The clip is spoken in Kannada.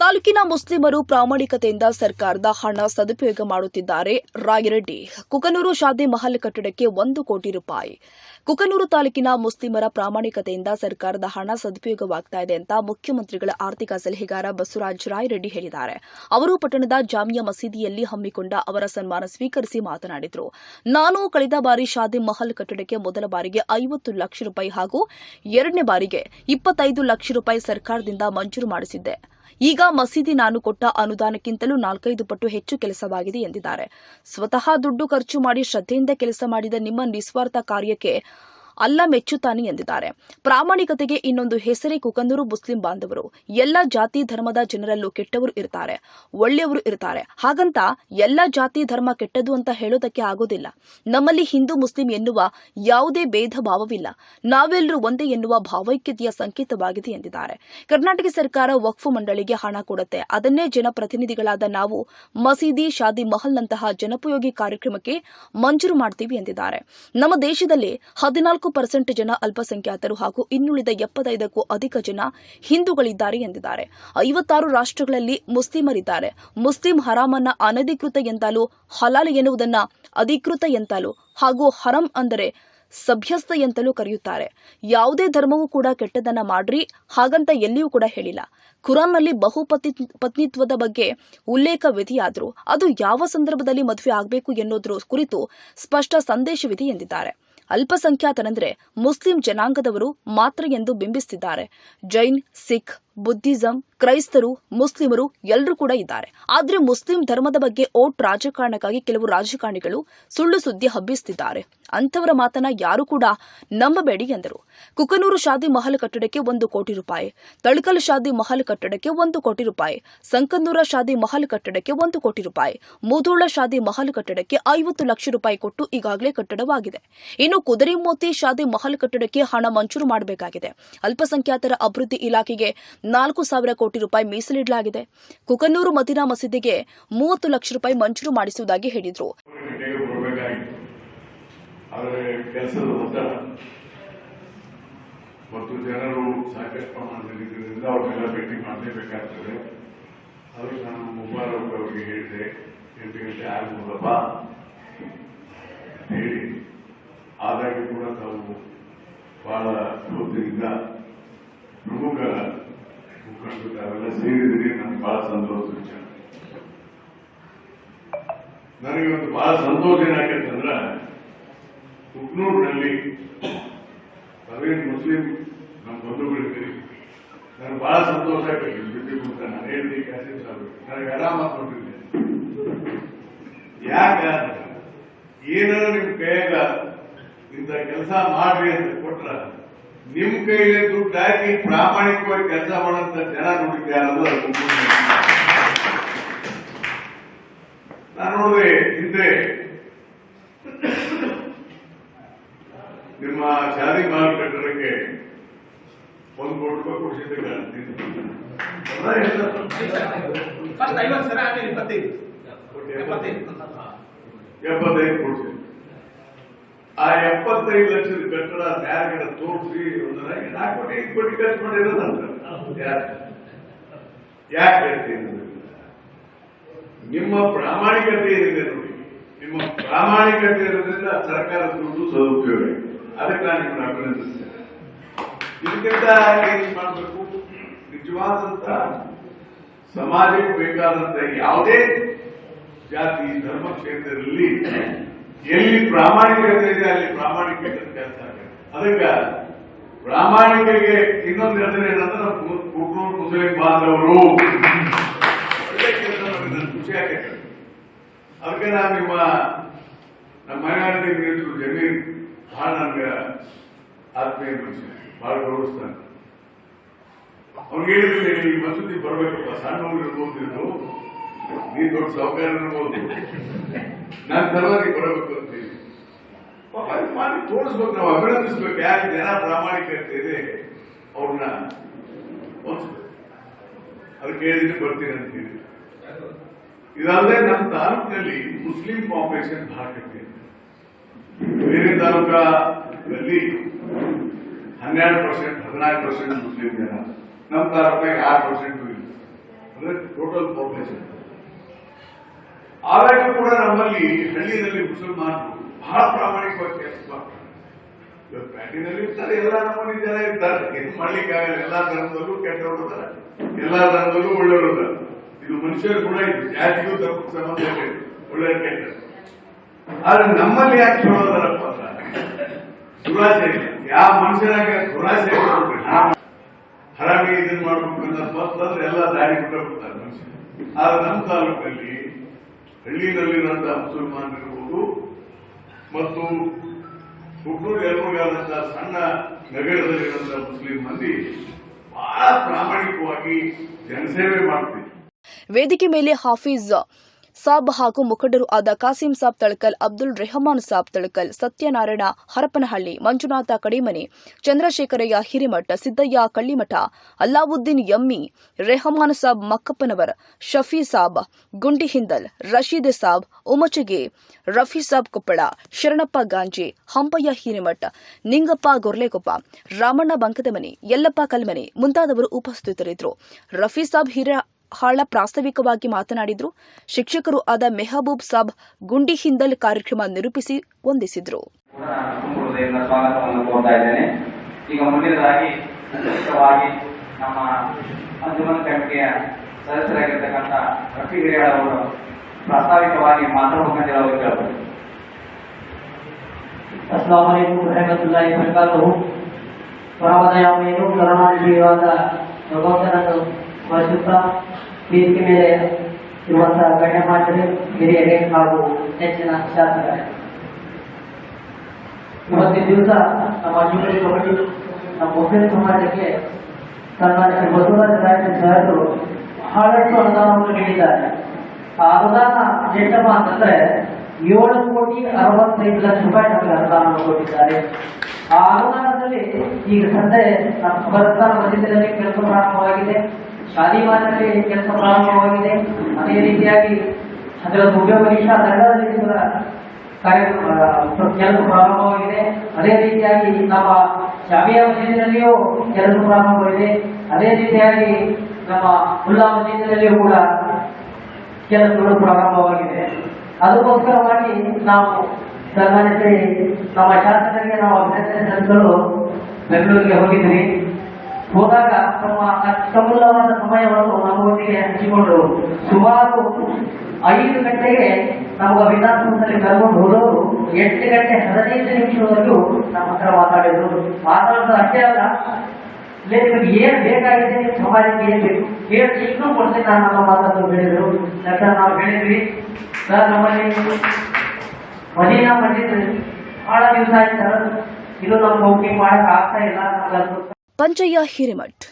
ತಾಲೂಕಿನ ಮುಸ್ಲಿಮರು ಪ್ರಾಮಾಣಿಕತೆಯಿಂದ ಸರ್ಕಾರದ ಹಣ ಸದುಪಯೋಗ ಮಾಡುತ್ತಿದ್ದಾರೆ. ರಾಯರೆಡ್ಡಿ ಕುಕನೂರು ಶಾದಿ ಮಹಲ್ ಕಟ್ಟಡಕ್ಕೆ ಒಂದು ಕೋಟಿ ರೂಪಾಯಿ. ಕುಕನೂರು ತಾಲೂಕಿನ ಮುಸ್ಲಿಮರ ಪ್ರಾಮಾಣಿಕತೆಯಿಂದ ಸರ್ಕಾರದ ಹಣ ಸದುಪಯೋಗವಾಗ್ತಾ ಇದೆ ಅಂತ ಮುಖ್ಯಮಂತ್ರಿಗಳ ಆರ್ಥಿಕ ಸಲಹೆಗಾರ ಬಸವರಾಜ ರಾಯರೆಡ್ಡಿ ಹೇಳಿದ್ದಾರೆ. ಅವರು ಪಟ್ಟಣದ ಜಾಮಿಯಾ ಮಸೀದಿಯಲ್ಲಿ ಹಮ್ಮಿಕೊಂಡ ಅವರ ಸನ್ಮಾನ ಸ್ವೀಕರಿಸಿ ಮಾತನಾಡಿದರು. ನಾನು ಕಳೆದ ಬಾರಿ ಶಾದಿ ಮಹಲ್ ಕಟ್ಟಡಕ್ಕೆ ಮೊದಲ ಬಾರಿಗೆ ಐವತ್ತು ಲಕ್ಷ ರೂಪಾಯಿ ಹಾಗೂ ಎರಡನೇ ಬಾರಿಗೆ ಇಪ್ಪತ್ತೈದು ಲಕ್ಷ ರೂಪಾಯಿ ಸರ್ಕಾರದಿಂದ ಮಂಜೂರು ಮಾಡಿಸಿದ್ದೆ. ಈಗ ಮಸೀದಿ ನಾನು ಕೊಟ್ಟ ಅನುದಾನಕ್ಕಿಂತಲೂ ನಾಲ್ಕೈದು ಪಟ್ಟು ಹೆಚ್ಚು ಕೆಲಸವಾಗಿದೆ ಎಂದಿದ್ದಾರೆ. ಸ್ವತಃ ದುಡ್ಡು ಖರ್ಚು ಮಾಡಿ ಶ್ರದ್ಧೆಯಿಂದ ಕೆಲಸ ಮಾಡಿದ ನಿಮ್ಮ ನಿಸ್ವಾರ್ಥ ಕಾರ್ಯಕ್ಕೆ ಅಲ್ಲ ಮೆಚ್ಚುತ್ತಾನೆ ಎಂದಿದ್ದಾರೆ. ಪ್ರಾಮಾಣಿಕತೆಗೆ ಇನ್ನೊಂದು ಹೆಸರೇ ಕುಕಂದೂರು ಮುಸ್ಲಿಂ ಬಾಂಧವರು. ಎಲ್ಲ ಜಾತಿ ಧರ್ಮದ ಜನರಲ್ಲೂ ಕೆಟ್ಟವರು ಇರ್ತಾರೆ, ಒಳ್ಳೆಯವರು ಇರ್ತಾರೆ. ಹಾಗಂತ ಎಲ್ಲ ಜಾತಿ ಧರ್ಮ ಕೆಟ್ಟದು ಅಂತ ಹೇಳೋದಕ್ಕೆ ಆಗೋದಿಲ್ಲ. ನಮ್ಮಲ್ಲಿ ಹಿಂದೂ ಮುಸ್ಲಿಂ ಎನ್ನುವ ಯಾವುದೇ ಭೇದ ಭಾವವಿಲ್ಲ. ನಾವೆಲ್ಲರೂ ಒಂದೇ ಎನ್ನುವ ಭಾವೈಕ್ಯತೆಯ ಸಂಕೇತವಾಗಿದೆ ಎಂದಿದ್ದಾರೆ. ಕರ್ನಾಟಕ ಸರ್ಕಾರ ವಕ್ಫ್ ಮಂಡಳಿಗೆ ಹಣ ಕೊಡುತ್ತೆ. ಅದನ್ನೇ ಜನಪ್ರತಿನಿಧಿಗಳಾದ ನಾವು, ಮಸೀದಿ, ಶಾದಿ ಮಹಲ್ನಂತಹ ಜನಪಯೋಗಿ ಕಾರ್ಯಕ್ರಮಕ್ಕೆ ಮಂಜೂರು ಮಾಡ್ತೀವಿ ಎಂದಿದ್ದಾರೆ. ನಮ್ಮ ದೇಶದಲ್ಲಿ ಹದಿನಾಲ್ಕು ಪರ್ಸೆಂಟ್ ಜನ ಅಲ್ಪಸಂಖ್ಯಾತರು ಹಾಗೂ ಇನ್ನುಳಿದ ಎಪ್ಪತ್ತೈದಕ್ಕೂ ಅಧಿಕ ಜನ ಹಿಂದೂಗಳಿದ್ದಾರೆ ಎಂದಿದ್ದಾರೆ. ಐವತ್ತಾರು ರಾಷ್ಟ್ರಗಳಲ್ಲಿ ಮುಸ್ಲಿಮರಿದ್ದಾರೆ. ಮುಸ್ಲಿಂ ಹರಾಮನ್ನ ಅನಧಿಕೃತ ಎಂತಲೂ, ಹಲಾಲ್ ಎನ್ನುವುದನ್ನ ಅಧಿಕೃತ ಎಂತಲೂ ಹಾಗೂ ಹರಂ ಅಂದರೆ ಸಭ್ಯಸ್ಥ ಎಂತಲೂ ಕರೆಯುತ್ತಾರೆ. ಯಾವುದೇ ಧರ್ಮವೂ ಕೂಡ ಕೆಟ್ಟದನ್ನ ಮಾಡ್ರಿ, ಹಾಗಂತ ಎಲ್ಲಿಯೂ ಕೂಡ ಹೇಳಿಲ್ಲ. ಖುರಾನ್ನಲ್ಲಿ ಬಹುಪತಿ, ಪತ್ನಿತ್ವದ ಬಗ್ಗೆ ಉಲ್ಲೇಖವಿದೆಯಾದರೂ ಅದು ಯಾವ ಸಂದರ್ಭದಲ್ಲಿ ಮದುವೆ ಆಗಬೇಕು ಎನ್ನುವುದರ ಕುರಿತು ಸ್ಪಷ್ಟ ಸಂದೇಶವಿದೆ ಎಂದಿದ್ದಾರೆ. ಅಲ್ಪಸಂಖ್ಯಾತರಂದ್ರೆ ಮುಸ್ಲಿಂ ಜನಾಂಗದವರು ಮಾತ್ರ ಎಂದು ಬಿಂಬಿಸುತ್ತಿದ್ದಾರೆ ಜೈನ್ ಸಿಖ್ ಬುದ್ಧಿಸಂ, ಕ್ರೈಸ್ತರು, ಮುಸ್ಲಿಮರು ಎಲ್ಲರೂ ಕೂಡ ಇದ್ದಾರೆ. ಆದ್ರೆ ಮುಸ್ಲಿಂ ಧರ್ಮದ ಬಗ್ಗೆ ಓಟ್ ರಾಜಕಾರಣಕ್ಕಾಗಿ ಕೆಲವು ರಾಜಕಾರಣಿಗಳು ಸುಳ್ಳು ಸುದ್ದಿ ಹಬ್ಬಿಸುತ್ತಿದ್ದಾರೆ ಅಂಥವರ ಮಾತನ್ನ ಯಾರು ಕೂಡ ನಂಬಬೇಡಿ ಎಂದರು. ಕುಕನೂರು ಶಾದಿ ಮಹಲ್ ಕಟ್ಟಡಕ್ಕೆ ಒಂದು ಕೋಟಿ ರೂಪಾಯಿ, ತಳಕಲ್ ಶಾದಿ ಮಹಲ್ ಕಟ್ಟಡಕ್ಕೆ ಒಂದು ಕೋಟಿ ರೂಪಾಯಿ ಸಂಕನ್ನೂರ ಶಾದಿ ಮಹಲ್ ಕಟ್ಟಡಕ್ಕೆ ಒಂದು ಕೋಟಿ ರೂಪಾಯಿ, ಮುಧೋಳ ಶಾದಿ ಮಹಲ್ ಕಟ್ಟಡಕ್ಕೆ ಐವತ್ತು ಲಕ್ಷ ರೂಪಾಯಿ ಕೊಟ್ಟು ಈಗಾಗಲೇ ಕಟ್ಟಡವಾಗಿದೆ. ಇನ್ನು ಕುದುರೆಮೋತಿ ಶಾದಿ ಮಹಲ್ ಕಟ್ಟಡಕ್ಕೆ ಹಣ ಮಂಜೂರು ಮಾಡಬೇಕಾಗಿದೆ. ಅಲ್ಪಸಂಖ್ಯಾತರ ಅಭಿವೃದ್ಧಿ ಇಲಾಖೆಗೆ ನಾಲ್ಕು ಸಾವಿರ ಕೋಟಿ ರೂಪಾಯಿ ಮೀಸಲಿಡಲಾಗಿದೆ. ಕುಕನೂರು ಮದಿನಾ ಮಸೀದಿಗೆ ಮೂವತ್ತು ಲಕ್ಷ ರೂಪಾಯಿ ಮಂಜೂರು ಮಾಡಿಸುವುದಾಗಿ ಹೇಳಿದರು. ಮತ್ತು ಜನರು ಸಾಕಷ್ಟು ಪ್ರಮಾಣದಲ್ಲಿ ಇದ್ರಿಂದ ಅವ್ರನ್ನೆಲ್ಲ ಭೇಟಿ ಮಾಡಲೇಬೇಕಾಗ್ತದೆ. ಅದಕ್ಕೆ ನಾನು ಮುಬಾರಕ್ ಅವರಿಗೆ ಹೇಳಿದೆ. ಎಂಟು ಗಂಟೆ ಆಗ್ಬೋದಪ್ಪ ಹೇಳಿ. ಆದಾಗ ಕೂಡ ತಾವು ಬಹಳ ಹೊತ್ತಿನಿಂದ ಪ್ರಮುಖ ಮುಖಂಡರು ತಾವೆಲ್ಲ ಸೇರಿದಿರಿ ನನಗೆ ಬಹಳ ಸಂತೋಷ ವಿಚಾರ ನನಗೆ ಒಂದು ಬಹಳ ಸಂತೋಷ ಏನಾಗತ್ತಂದ್ರ, ಕುಕ್ನೂರಿನಲ್ಲಿ ನಾವೇನು ಮುಸ್ಲಿಂ ನಮ್ಮ ಬಂಧುಗಳಿದ್ದೀರಿ ನನಗೆ ಬಹಳ ಸಂತೋಷ ಆಗ್ತದೆ ಬಿಟ್ಟು ಅಂತ. ನಾನು ಹೇಳಿದ ಕ್ಯಾಸೆಟ್ ಸಾಕು ನನಗೆ ಆರಾಮ ಕೊಟ್ಟಿದ್ದೆ ಯಾಕ ಏನಾರ ನಿಮ್ ಕೈಯಾಗ ಇಂಥ ಕೆಲಸ ಮಾಡ್ರಿ ಅಂತ ಕೊಟ್ರ ನಿಮ್ ಕೈಯಲ್ಲಿ ದುಡ್ಡು ಹಾಕಿ ಪ್ರಾಮಾಣಿಕವಾಗಿ ಕೆಲಸ ಮಾಡಂತ ಜನ ಕುಕ್ನೂರಿನಲ್ಲಿ. ನಾನು ನೋಡಿದೆ ಹಿಂದೆ ನಿಮ್ಮ ಶಾದಿ ಮಾಲ್ ಕಟ್ಟಡಕ್ಕೆ ಒಂದು ಕೋಟಿ ರೂಪಾಯಿ ಕೊಡಿಸಿದ್ದೆ ಎಪ್ಪತ್ತೈದು ಹೌದಾ ಇಲ್ಲ? ಫಸ್ಟ್ ಐವತ್ತು ಸರ ಆಮೇಲೆ ಇಪ್ಪತ್ತೈದು ಎಪ್ಪತ್ತೈದು ಎಪ್ಪತ್ತೈದು ಕೊಡಿಸಿ ಆ ಎಪ್ಪತ್ತೈದು ಲಕ್ಷದ ಕಟ್ಟಡ ಯಾರಿಗಾರ ತೋರಿಸಿ ಒಂದರ ನಾಲ್ಕು ಕೋಟಿ ಐದು ಕೋಟಿ ಖರ್ಚು ಮಾಡಿರೋದಂತ ಯಾಕೆ? ಯಾಕೆ ಹೇಳ್ತೀನಿ ನಿಮ್ಮ ಪ್ರಾಮಾಣಿಕತೆ ಏನಿದೆ ನೋಡಿ. ನಿಮ್ಮ ಪ್ರಾಮಾಣಿಕತೆ ಇರೋದ್ರಿಂದ ಸರ್ಕಾರದ ದುಡ್ಡು ಸದುಪಯೋಗ. ಅದಕ್ಕೆ ನಾನು ನಿಮ್ಮನ್ನು ಅಭಿನಂದಿಸ್ತೇನೆ. ಇದಕ್ಕಿಂತ ಏನ್ ಮಾಡಬೇಕು? ನಿಜವಾದಂತ ಸಮಾಜಕ್ಕೆ ಬೇಕಾದಂತ ಯಾವುದೇ ಜಾತಿ ಧರ್ಮ ಕ್ಷೇತ್ರದಲ್ಲಿ ಎಲ್ಲಿ ಪ್ರಾಮಾಣಿಕತೆ ಇದೆ, ಅಲ್ಲಿ ಪ್ರಾಮಾಣಿಕತೆ ಕೆಲಸ ಆಗುತ್ತೆ ಅದಕ್ಕೆ ಪ್ರಾಮಾಣಿಕಗೆ ಇನ್ನೊಂದು ಹೆಸರು ಏನಂದ್ರೆ ನಮ್ಮ ಕು- ಕುಕ್ನೂರು ಮುಸ್ಲಿಂ ಬಾಂಧವರು. ಖುಷಿ ಅದಕ್ಕೆ ನಾನು ನಿಮ್ಮ, ನಮ್ಮ ಮೈನಾರಿಟಿ ಮಿನಿಸ್ಟರ್ ಜಮೀನ್ ಬಹಳ ನನಗೆ ಆತ್ಮೀಯ ಮನುಷ್ಯ ಬಹಳ ಗೌರವಿಸ್ತಾನೆ ಅವ್ನಿಗೆ ಹೇಳಿದ್ರೆ ಈ ಮಸೂದಿ ಬರ್ಬೇಕಪ್ಪ ಸಣ್ಣ ಇದು ನೀನ್ ದೊಡ್ಡ ಸೌಕರ್ಯ ಇರ್ಬೋದು ನಾನು ಸಲುವಾಗಿ ಬರಬೇಕು ಅಂತೀವಿ ಮಾಡಿ ತೋರಿಸ್ಬೇಕು, ನಾವು ಅಭಿನಂದಿಸ್ಬೇಕು. ಯಾಕೆ ಜನ ಪ್ರಾಮಾಣಿಕತೆ ಇದೆ ಅವ್ರನ್ನ ಅದಕ್ಕೆ ಹೇಳಿದ್ರೆ ಬರ್ತೀನಿ ಅಂತೀವಿ ಇದಲ್ಲದೆ ನಮ್ಮ ತಾಲೂಕಿನಲ್ಲಿ ಮುಸ್ಲಿಂ ಪಾಪ್ಯುಲೇಷನ್ ಬಹಳ ಕಡಿಮೆ. ಬೇರೆ ತಾಲೂಕಲ್ಲಿ ಹನ್ನೆರಡು ಪರ್ಸೆಂಟ್ ಹದಿನಾಲ್ಕು ಪರ್ಸೆಂಟ್ ಮುಸ್ಲಿಂ ಜನ. ನಮ್ಮ ತಾಲೂಕಿನಾಗ ಆರು ಪರ್ಸೆಂಟ್ ಇಲ್ಲ. ಅಂದ್ರೆ ಟೋಟಲ್ ಪಾಪ್ಯುಲೇಷನ್ ಆವಾಗ ಕೂಡ ನಮ್ಮಲ್ಲಿ ಹಳ್ಳಿಯಲ್ಲಿ ಮುಸಲ್ಮಾನರು ಬಹಳ ಪ್ರಾಮಾಣಿಕವಾಗಿ ಕೆಲಸ ಮಾಡ್ತಾರೆ. ಇವತ್ತು ಇರ್ತಾರೆ, ಎಲ್ಲ ನಮ್ಮಲ್ಲಿ ಜನ ಇರ್ತಾರೆ. ಏನು ಮಾಡ್ಲಿಕ್ಕಾಗಲ್ಲ ಎಲ್ಲಾ ಧರ್ಮದಲ್ಲೂ ಕೆಟ್ಟವರು ಎಲ್ಲಾ ಧರ್ಮದಲ್ಲೂ ಒಳ್ಳೆಯವರು ಇದು ಮನುಷ್ಯರ ಕೂಡ ಇದೆ ಜಾತಿಗೂ ತಪ್ಪು ಸಂಬಂಧ ಒಳ್ಳೆಯ ಕೆಟ್ಟ ಆದ್ರೆ ನಮ್ಮಲ್ಲಿ ಯಾಕೆ ಚಲೋದಾರಪ್ಪ ದುರಾಸೆ ಯಾವ ಮನುಷ್ಯನಾಗ ದುರಾಸೆ. ಹರಾಮಿ ಇದನ್ನ ಮಾಡ್ಬೇಕು ಅನ್ನೋದು ಬಂತಂದ್ರೆ ಎಲ್ಲ ದಾರಿ ಬಿಟ್ಟ ಬಿಡ್ತಾರೆ ಮನುಷ್ಯ ಆದ್ರೆ ನಮ್ಮ ತಾಲೂಕಲ್ಲಿ ಹಳ್ಳಿನಲ್ಲಿರುವಂತಹ ಮುಸಲ್ಮಾನರಿರ್ಬೋದು ಮತ್ತು ಹುಟ್ಟೂರು ಯಲಬುರ್ಗಾದಂತಹ ಸಣ್ಣ ನಗರದಲ್ಲಿರುವಂತಹ ಮುಸ್ಲಿಂ ಮಂದಿ ಬಹಳ ಪ್ರಾಮಾಣಿಕವಾಗಿ ಜನಸೇವೆ ಮಾಡ್ತೀವಿ ವೇದಿಕೆ ಮೇಲೆ ಹಾಫೀಜ್ ಸಾಬ್ ಹಾಗೂ ಮುಖಂಡರು ಆದ ಕಾಸಿಂ ಸಾಬ್ ತಳಕಲ್, ಅಬ್ದುಲ್ ರೆಹಮಾನ್ ಸಾಬ್ ತಳಕಲ್, ಸತ್ಯನಾರಾಯಣ ಹರಪನಹಳ್ಳಿ, ಮಂಜುನಾಥ ಕಡಿಮನೆ, ಚಂದ್ರಶೇಖರಯ್ಯ ಹಿರಿಮಠ, ಸಿದ್ದಯ್ಯ ಕಳ್ಳಿಮಠ, ಅಲ್ಲಾವುದ್ದೀನ್ ಯಮ್ಮಿ ರೆಹಮಾನ್ ಸಾಬ್ ಮಕ್ಕಪ್ಪನವರ್, ಶಫಿ ಸಾಬ್ ಗುಂಡಿ ಹಿಂದಲ್ ರಶೀದ್ ಸಾಬ್ ಉಮಚಗೆ, ರಫಿ ಸಾಬ್ ಕೊಪ್ಪಳ, ಶರಣಪ್ಪ ಗಾಂಜೆ, ಹಂಪಯ್ಯ ಹಿರಿಮಠ, ನಿಂಗಪ್ಪ ಗೊರ್ಲೆಕೊಪ್ಪ, ರಾಮಣ್ಣ ಬಂಕದಮನೆ ಯಲ್ಲಪ್ಪ ಕಲ್ಮನೆ ಮುಂತಾದವರು ಉಪಸ್ಥಿತರಿದ್ದರು. ರಫಿ ಸಾಬ್ ಹಿರ ಹಾಳ ಪ್ರಾಸ್ತಾವಿಕವಾಗಿ ಮಾತನಾಡಿದ್ರು. ಶಿಕ್ಷಕರು ಆದ ಮೆಹಬೂಬ್ ಸಾಬ್ ಗುಂಡಿ ಹಿಂದಲ್ ಕಾರ್ಯಕ್ರಮ ನಿರೂಪಿಸಿ ವಂದಿಸಿದ್ರು. ಈಗ ಮುಂದಿನದಾಗಿ ವಿಶೇಷವಾಗಿ ನಮ್ಮ ಅಂಜುಮನ್ ಕಮಿಟಿಯ ಸದಸ್ಯರಾಗಿರ್ತಕ್ಕಂಥ ರಫಿ ಹಿರಿಯಾಳ್ ಅವರು ಪ್ರಾಸ್ತಾವಿಕವಾಗಿ ಮಾತಾಡಬೇಕಂತ ಹೇಳೋದು ಕೇಳ್ಬೋದು. ಅಸ್ಲಾಂ ವಲೈಕುಂ ರಹಮತುಲ್ಲಾಹಿ ವಬರಕಾತುಹು. ಪರಮದಯಾಮಯನು ಕರುಣಾನಿಧಿಯಾದ ಭಗವಂತನನ್ನು ಸ್ಮರಿಸುತ್ತಾ ವೇದಿಕೆ ಮೇಲೆ ಇರುವಂತಹ ಗಣ್ಯಮಾನ್ಯರೇ ಹಿರಿಯರೇ ಹಾಗೂ ನೆಚ್ಚಿನ ಶಾಸಕರೇ ಇವತ್ತಿನ ದಿವಸ ನಮ್ಮ ಜೂನಿಯರ್ ಕಮಿಟಿ ನಮ್ಮ ಮುಸ್ಲಿಂ ಸಮಾಜಕ್ಕೆ ಸನ್ಮಾನ್ಯ ಬಸವರಾಜ ರಾಯಣ್ಣ ಸಾಹೇಬರು ಬಹಳಷ್ಟು ಅನುದಾನವನ್ನು ನೀಡಿದ್ದಾರೆ ಆ ಅನುದಾನ ಎಷ್ಟಪ್ಪ ಅಂತಂದ್ರೆ ಏಳು ಕೋಟಿ ಅರವತ್ತೈದು ಲಕ್ಷ ರೂಪಾಯಿ ನಮಗೆ ಅನುದಾನವನ್ನು ಕೊಟ್ಟಿದ್ದಾರೆ. ಆ ಅನುದಾನದಲ್ಲಿ ಈಗ ಸದ್ಯ ನಮ್ಮ ಮಧ್ಯದಲ್ಲಿ ಕೆಲಸ ಪ್ರಾರಂಭವಾಗಿದೆ. ಶಾಲಿಮಾನಲ್ಲಿ ಕೆಲಸ ಪ್ರಾರಂಭವಾಗಿದೆ. ಅದೇ ರೀತಿಯಾಗಿ ಅದರ ಉದ್ಯೋಗೀಶ ದರ್ಗಾದಲ್ಲಿ ಕೂಡ ಕಾರ್ಯಕ್ರಮ ಕೆಲಸ ಪ್ರಾರಂಭವಾಗಿದೆ. ಅದೇ ರೀತಿಯಾಗಿ ನಮ್ಮ ಜಾಮಿಯಾ ಮಸೀದಿನಲ್ಲಿಯೂ ಕೆಲಸ ಪ್ರಾರಂಭವಾಗಿದೆ. ಅದೇ ರೀತಿಯಾಗಿ ನಮ್ಮ ಉಲ್ಲಾ ಮಸೀದಿನಲ್ಲಿಯೂ ಕೂಡ ಕೆಲಸಗಳು ಪ್ರಾರಂಭವಾಗಿದೆ. ಅದಕ್ಕೋಸ್ಕರವಾಗಿ ನಾವು ಸನ್ಮಾನಿಸಿ ನಮ್ಮ ಶಾಸಕರಿಗೆ ನಾವು ಅಭಿನಂದನೆ ಸಲ್ಲಿಸಲು ಬೆಂಗಳೂರಿಗೆ ಹೋಗಿದ್ವಿ ಹೋದಾಗ ತಮ್ಮ ಅತ್ಯಮೂಲ್ಯವಾದ ಸಮಯವನ್ನು ನಮ್ಮೊಂದಿಗೆ ಹಂಚಿಕೊಂಡು ಸುಮಾರು ಐದು ಗಂಟೆಗೆ ನಾವು ವಿಧಾನಸೌಧದಲ್ಲಿ ಕರ್ಕೊಂಡು ಹೋದವರು ಎಂಟು ಗಂಟೆ ಹದಿನೈದು ನಿಮಿಷದವರೆಗೂ ನಮ್ಮ ಹತ್ರ ಮಾತಾಡಿದ್ರು. ಮಾತಾಡೋದು ಅಷ್ಟೇ ಅಲ್ಲ ಇಲ್ಲ ನಿಮಗೆ ಏನ್ ಬೇಕಾಗಿದೆ ಸಮಾಜಕ್ಕೆ ಏನ್ ಬೇಕು? ಹೇಳಿ ಇನ್ನೂ ಕೊಡ್ತೀನಿ ನಾನು ನಮ್ಮ ಮಾತನ್ನು ಹೇಳಿದರು. ನಂತರ ನಾವು ಹೇಳಿದ್ವಿ. ಸರ್, ನಮ್ಮಲ್ಲಿ ಮದೀನಾ ಮಸ್ಜಿದ್ ಬಹಳ ದಿವಸ ಆಯ್ತು ಸರ್. ಇದು ನಮ್ಮ ಹೋಗಿ ಮಾಡಕ್ ಆಗ್ತಾ ಇಲ್ಲ. ಪಂಚಯ್ಯ ಹಿರೇಮಠ್.